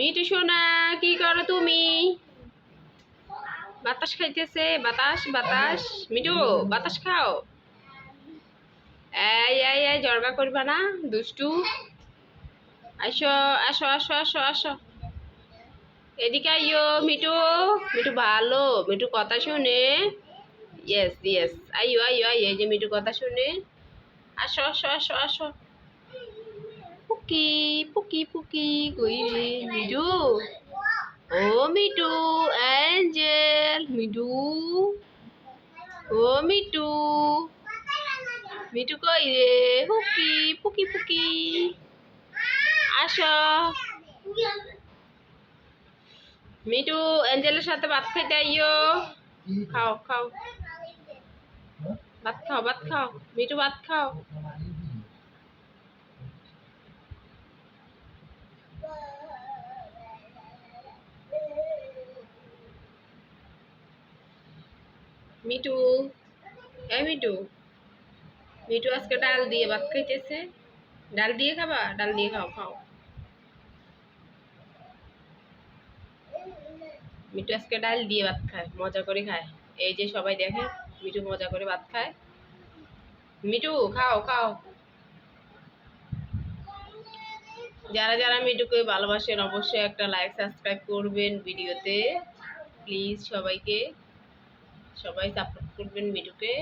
Me too সোনা, কি করো তুমি? বাতাস খাইতেছে, বাতাস বাতাস। মিটু বাতাস খাও। এই এই এই জর্গা করবা না, দুষ্টু। আসো আসো আসো আসো আসো। এদিকে আইও মিটু মিটু ভালো মিটু কথা শুনে। ইয়েস ইয়েস আইও আইও আইও এই যে মিটু কথা শুনে। আসো আসো আসো আসো। পুকি পুকি পুকি কই রে মিটু ও মিটু অ্যাঞ্জেল মিটু ও মিটু মিটু কই রে? পুকি পুকি পুকি। আসো। মিটু অ্যাঞ্জেলের সাথে ভাত খাইতে আইও খাও খাও। ভাত খাও ভাত খাও। মিটু ভাত খাও। মিটু এই মিটু মিটু আজকে ডাল দিয়ে ভাত খাইতেছে। ডাল দিয়ে খাবা? ডাল দিয়ে খাও খাও। মিটু আজকে ডাল দিয়ে ভাত খায়, মজা করে খায়। এই যে সবাই দেখে মিটু মজা করে ভাত খায়। মিটু খাও খাও। যারা যারা মিটুকে ভালোবাসেন, অবশ্যই একটা লাইক সাবস্ক্রাইব করবেন ভিডিওতে। প্লিজ সবাইকে। সবাই সাপোর্ট করবেন মিটুকে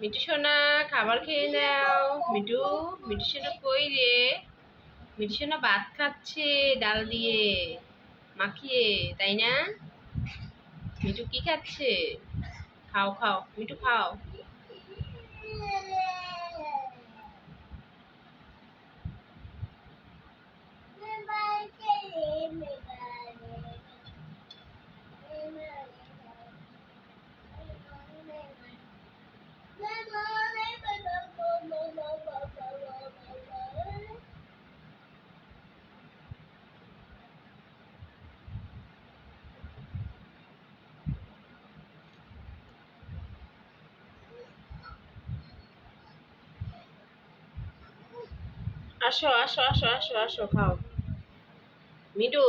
মিটু সোনা, খাবার খেয়ে নাও। মিটু মিটু সোনা কই রে? মিটু সোনা ভাত খাচ্ছে ডাল দিয়ে, মাখিয়ে, তাই না? মিটু কি খাচ্ছে? খাও খাও। মিটু খাও। আসো আসো আসো আসো আসো খাও। মিটু